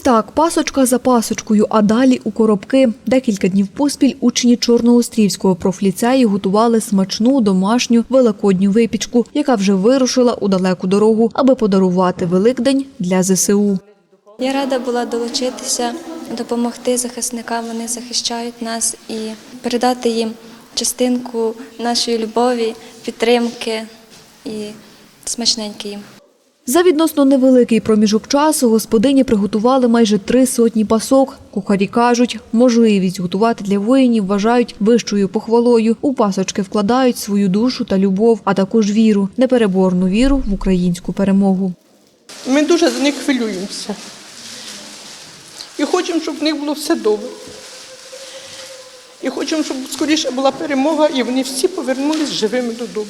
так, пасочка за пасочкою, а далі у коробки. Декілька днів поспіль учні Чорноострівського профліцею готували смачну домашню великодню випічку, яка вже вирушила у далеку дорогу, аби подарувати Великдень для ЗСУ. Я рада була долучитися, допомогти захисникам. Вони захищають нас і передати їм частинку нашої любові, підтримки і смачненьке їм. За відносно невеликий проміжок часу господині приготували майже три сотні пасок. Кухарі кажуть, можливість готувати для воїнів вважають вищою похвалою. У пасочки вкладають свою душу та любов, а також віру, непереборну віру в українську перемогу. Ми дуже за них хвилюємося. І хочемо, щоб в них було все добре. І хочемо, щоб скоріше була перемога, і вони всі повернулись живими додому.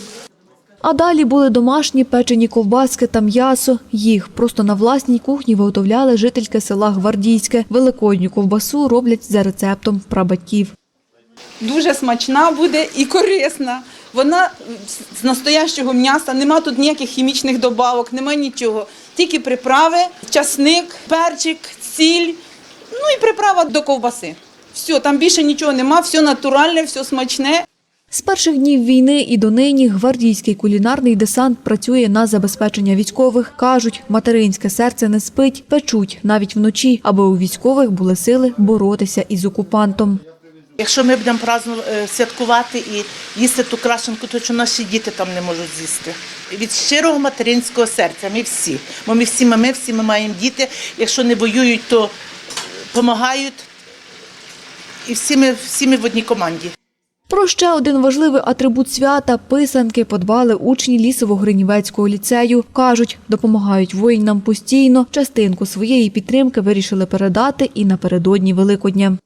А далі були домашні печені ковбаски та м'ясо. Їх просто на власній кухні виготовляли жительки села Гвардійське. Великодню ковбасу роблять за рецептом прабатьків. дуже смачна буде і корисна. Вона з настоящого м'яса, нема тут ніяких хімічних добавок, нема нічого. Тільки приправи, часник, перчик, сіль, ну і приправа до ковбаси. Все, там більше нічого нема, все натуральне, все смачне. З перших днів війни і донині гвардійський кулінарний десант працює на забезпечення військових. Кажуть, материнське серце не спить, печуть навіть вночі, аби у військових були сили боротися із окупантом. Якщо ми будемо праздну е, святкувати і їсти ту крашенку, то що наші діти там не можуть з'їсти. Від щирого материнського серця, ми всі. Бо ми всі мами, всі ми маємо діти. Якщо не воюють, то допомагають. І всі ми, всі ми в одній команді. Про ще один важливий атрибут свята писанки подбали учні Лісово-Гринівецького ліцею. Кажуть, допомагають воїнам постійно. Частинку своєї підтримки вирішили передати і напередодні Великодня.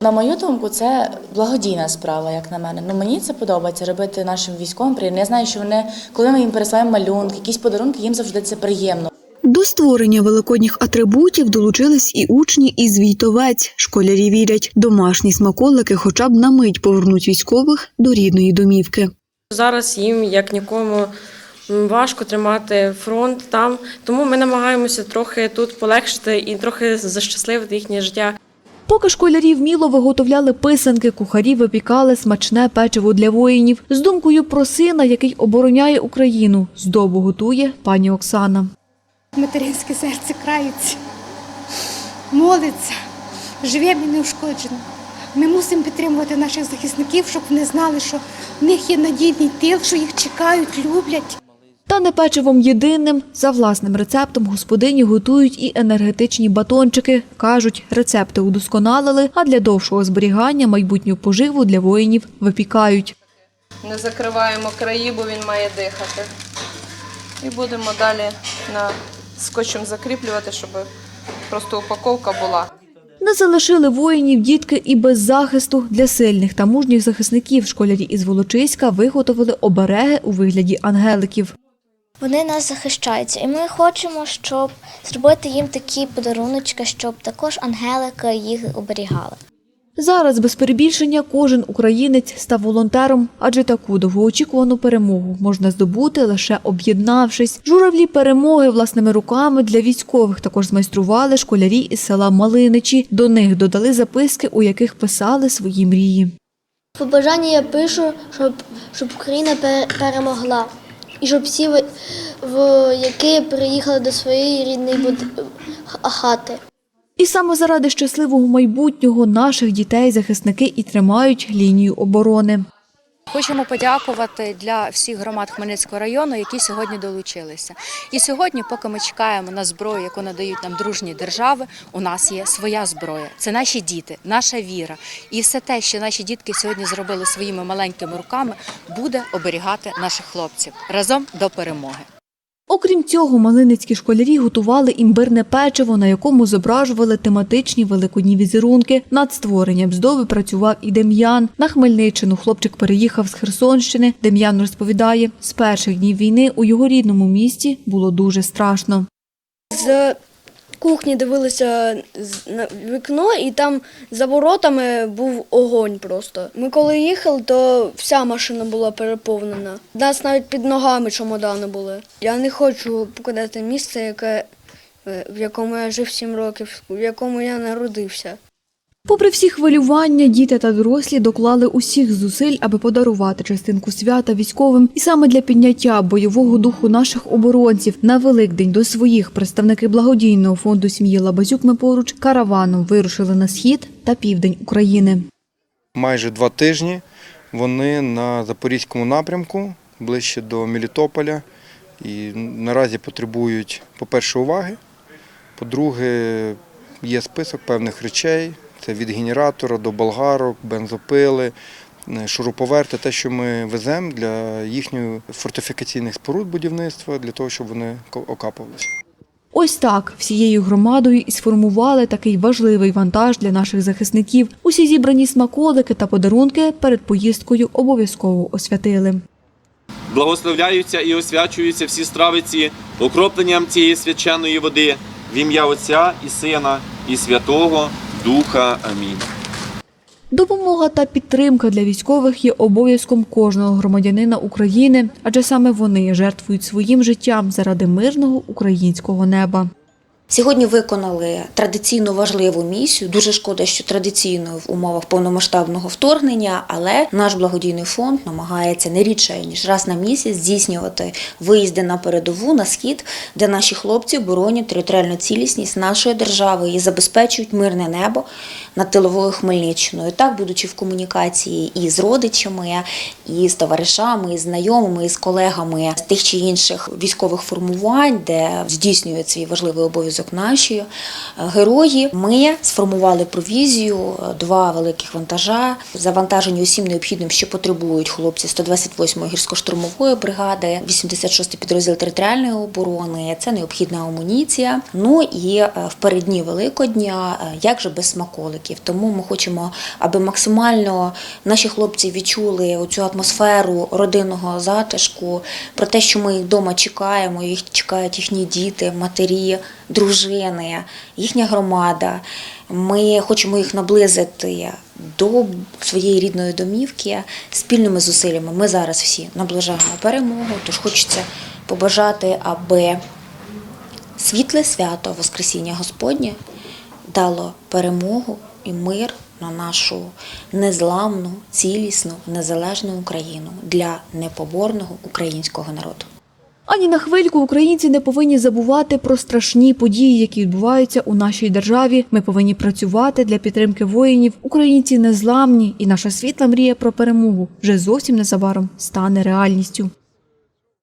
На мою думку, це благодійна справа, як на мене. Ну мені це подобається робити нашим військовим приємно. Я знаю, що вони, коли ми їм пересилаємо малюнки, якісь подарунки, їм завжди це приємно. До створення великодніх атрибутів долучились і учні із Війтовець. Школярі вірять, домашні смаколики хоча б на мить повернуть військових до рідної домівки. Зараз їм як нікому важко тримати фронт там, тому ми намагаємося трохи тут полегшити і трохи защасливити їхнє життя. Поки школярі вміло виготовляли писанки, кухарі випікали смачне печиво для воїнів. З думкою про сина, який обороняє Україну, здобу готує пані Оксана. Материнське серце крається, молиться, живе і неушкоджено. Ми мусимо підтримувати наших захисників, щоб вони знали, що в них є надійний тил, що їх чекають, люблять. Та не печивом єдиним, за власним рецептом господині готують і енергетичні батончики. Кажуть, рецепти удосконалили, а для довшого зберігання майбутню поживу для воїнів випікають. Не закриваємо краї, бо він має дихати. І будемо далі на скотчем закріплювати, щоб просто упаковка була. Не залишили воїнів дітки і без захисту. Для сильних та мужніх захисників школярі із Волочиська виготовили обереги у вигляді ангеликів. Вони нас захищаються, і ми хочемо, щоб зробити їм такі подаруночки, щоб також ангелики їх оберігали. Зараз без перебільшення кожен українець став волонтером, адже таку довгоочікувану перемогу можна здобути лише об'єднавшись. Журавлі перемоги власними руками для військових також змайстрували школярі із села Малиничі. До них додали записки, у яких писали свої мрії. Побажання я пишу, щоб, щоб Україна перемогла. І щоб всі вояки приїхали до своєї рідної хати. І саме заради щасливого майбутнього наших дітей захисники і тримають лінію оборони. Хочемо подякувати для всіх громад Хмельницького району, які сьогодні долучилися. І сьогодні, поки ми чекаємо на зброю, яку надають нам дружні держави, у нас є своя зброя. Це наші діти, наша віра. І все те, що наші дітки сьогодні зробили своїми маленькими руками, буде оберігати наших хлопців разом до перемоги. Окрім цього, малиницькі школярі готували імбирне печиво, на якому зображували тематичні великодні візерунки. Над створенням здоби працював і Дем'ян. На Хмельниччину хлопчик переїхав з Херсонщини. Дем'ян розповідає, з перших днів війни у його рідному місті було дуже страшно. З кухні дивилися на вікно, і там за воротами був огонь просто. Ми коли їхали, то вся машина була переповнена. У нас навіть під ногами чомодани були. Я не хочу покидати місце, яке е, в якому я жив сім років, в якому я народився. Попри всі хвилювання, діти та дорослі доклали усіх зусиль, аби подарувати частинку свята військовим, і саме для підняття бойового духу наших оборонців на Великдень до своїх представники благодійного фонду сім'ї Лабазюк ми поруч караваном вирушили на схід та південь України. майже два тижні вони на Запорізькому напрямку, ближче до Мелітополя. І наразі потребують, по-перше, уваги. По-друге, є список певних речей. Це від генератора до болгарок, бензопили, е, шуруповерти, те, що ми веземо для їхньої фортифікаційних споруд будівництва, для того, щоб вони окапувалися. Ось так всією громадою і сформували такий важливий вантаж для наших захисників. Усі зібрані смаколики та подарунки перед поїздкою обов'язково освятили. Благословляються і освячуються всі стравиці окропленням цієї свяченої води в ім'я Отця і Сина і Святого Духа. Амінь. Допомога та підтримка для військових є обов'язком кожного громадянина України, адже саме вони жертвують своїм життям заради мирного українського неба. Сьогодні виконали традиційно важливу місію. Дуже шкода, що традиційно в умовах повномасштабного вторгнення, але наш благодійний фонд намагається не рідше ніж раз на місяць здійснювати виїзди на передову на схід, де наші хлопці боронять територіальну цілісність нашої держави і забезпечують мирне небо над тиловою Хмельниччиною. Так, будучи в комунікації і з родичами, і з товаришами, і знайомими, і з колегами з тих чи інших військових формувань, де здійснюють свій важливий обов'язок наші е, герої. Ми сформували провізію, е, два великих вантажа, завантажені усім необхідним, що потребують хлопці 128-ї гірсько-штурмової бригади, 86-й підрозділ територіальної оборони. Це необхідна амуніція. Ну і е, в переддні Великодня, як же без смаколиків. Тому ми хочемо, аби максимально наші хлопці відчули оцю атмосферу родинного затишку, про те, що ми їх вдома чекаємо, їх чекають їхні діти, матері, дружини, їхня громада. Ми хочемо їх наблизити до своєї рідної домівки спільними зусиллями. Ми зараз всі наближаємо перемогу, тож хочеться побажати, аби світле свято Воскресіння Господнє дало перемогу і мир на нашу незламну, цілісну, незалежну Україну для непоборного українського народу. Ані на хвильку українці не повинні забувати про страшні події, які відбуваються у нашій державі. Ми повинні працювати для підтримки воїнів. Українці незламні, і наша світла мрія про перемогу вже зовсім незабаром стане реальністю.